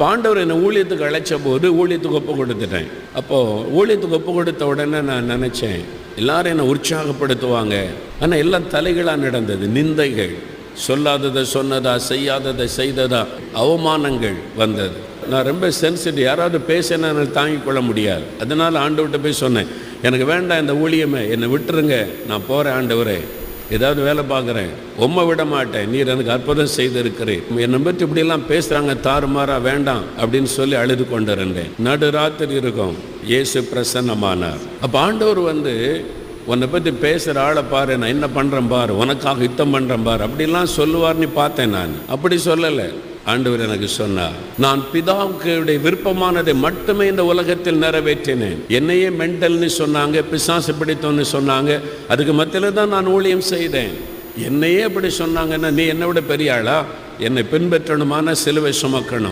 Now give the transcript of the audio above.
பாண்டவர் என்னை ஊழியத்துக்கு அழைச்ச போது ஊழியத்துக்கு ஒப்பு கொடுத்துட்டேன். அப்போது ஊழியத்துக்கு ஒப்பு கொடுத்த உடனே நான் நினச்சேன் எல்லாரும் என்னை உற்சாகப்படுத்துவாங்க. ஆனால் எல்லாம் தலைகளாக நடந்தது நிந்தைகள். சொல்லாததை சொன்னதா செய்யாததை செய்ததா அவமானங்கள் வந்தது. நான் ரொம்ப சென்சிட்டிவ் யாராவது பேசினா என்னால் தாங்கிக் கொள்ள முடியாது. அதனால் ஆண்டவர்கிட்ட போய் சொன்னேன் எனக்கு வேண்டாம் இந்த ஊழியமே என்னை விட்டுருங்க நான் போகிறேன் ஆண்டவரே. ஏதாவது வேலை பார்க்குறேன். உம்மை விட மாட்டேன். நீர் எனக்கு அற்புதம் செய்திருக்கிறேன். என்னை பற்றி இப்படியெல்லாம் பேசுகிறாங்க தாறுமாறா வேண்டாம் அப்படின்னு சொல்லி அழுது கொண்டு நடுராத்திரி இருக்கும். இயேசு பிரசன்னமானார். அப்போ ஆண்டவர் வந்து உன்னை பற்றி பேசுகிற ஆளை பாரு நான் என்ன பண்ணுறேன் பாரு உனக்காக யுத்தம் பண்ணுறேன் பாரு. அப்படிலாம் சொல்லுவார்னு பார்த்தேன் நான். அப்படி சொல்லலை. ஆண்டவர் எனக்கு சொன்னார் நான் பிதாவுக்கு விருப்பமானதை மட்டுமே இந்த உலகத்தில் நிறைவேற்றினேன். என்னையே மென்டல்னு சொன்னாங்க பிசாசு பிடித்தோன்னு சொன்னாங்க. அதுக்கு மத்தியில் தான் நான் ஊழியம் செய்தேன். என்னையே அப்படி சொன்னாங்கன்னா நீ என்னை விட பெரிய ஆளா? என்னை பின்பற்றணுமான சிலுவை சுமக்கணும்.